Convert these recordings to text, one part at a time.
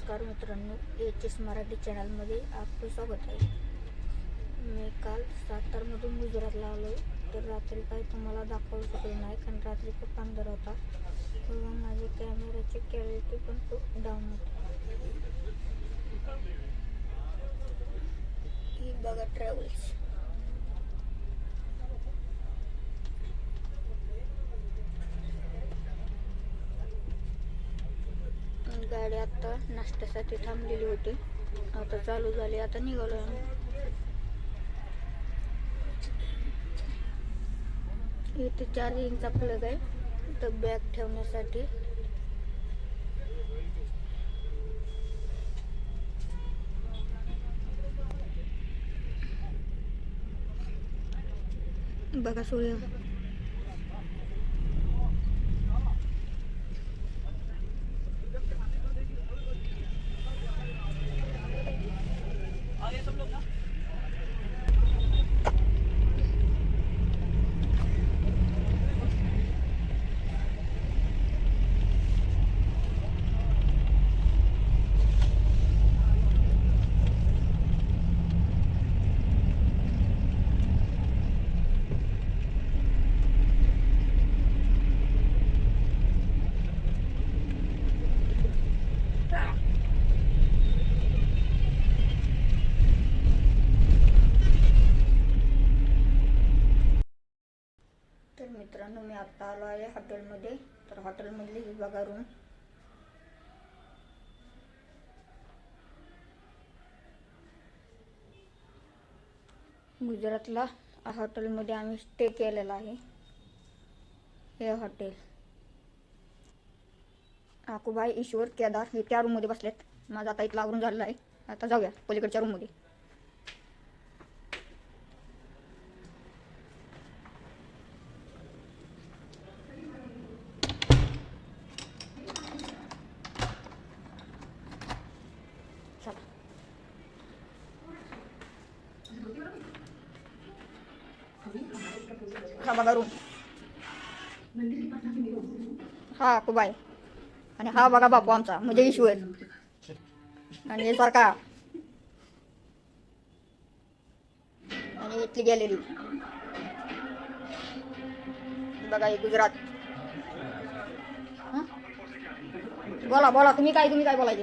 नमस्कार मित्रांनो H S Marathi चॅनलमध्ये आपलं स्वागत आहे. मी काल सातारमधून गुजरातला आलो तर रात्री काही तुम्हाला दाखवू शकलो नाही कारण रात्री खूप अंधार होता. म्हणून माझ्या कॅमेऱ्याची क्वालिटी पण खूप डाऊन होती. ही बघा ट्रॅव्हल्स गाडी आता नाश्त्यासाठी थांबलेली होती. आता चालू झाली आता निघालो इथे चार्जिंगचा प्लग आहे. तर बॅग ठेवण्यासाठी. बघा सूर्य मित्रांनो मी आता आलो आहे हॉटेलमध्ये. तर हॉटेलमधली ही बघा रूम गुजरातला हॉटेलमध्ये आम्ही स्टे केलेला आहे. हे हॉटेल. आकुबाई ईश्वर केदार हे त्या रूममध्ये बसलेत. माझं आता इथलं आवरून झालेलं आहे. आता जाऊया पलीकडच्या रूममध्ये चला हा बघा रूम हा कुबाय आणि हा बघा बापू आमचा म्हणजे ईश्वर आणि हे सारखा. आणि इथली गॅलरी. बघा हे गुजरात? बोला बोला तुम्ही काय तुम्ही काय बोलायचे?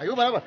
આવ્યું બરાબર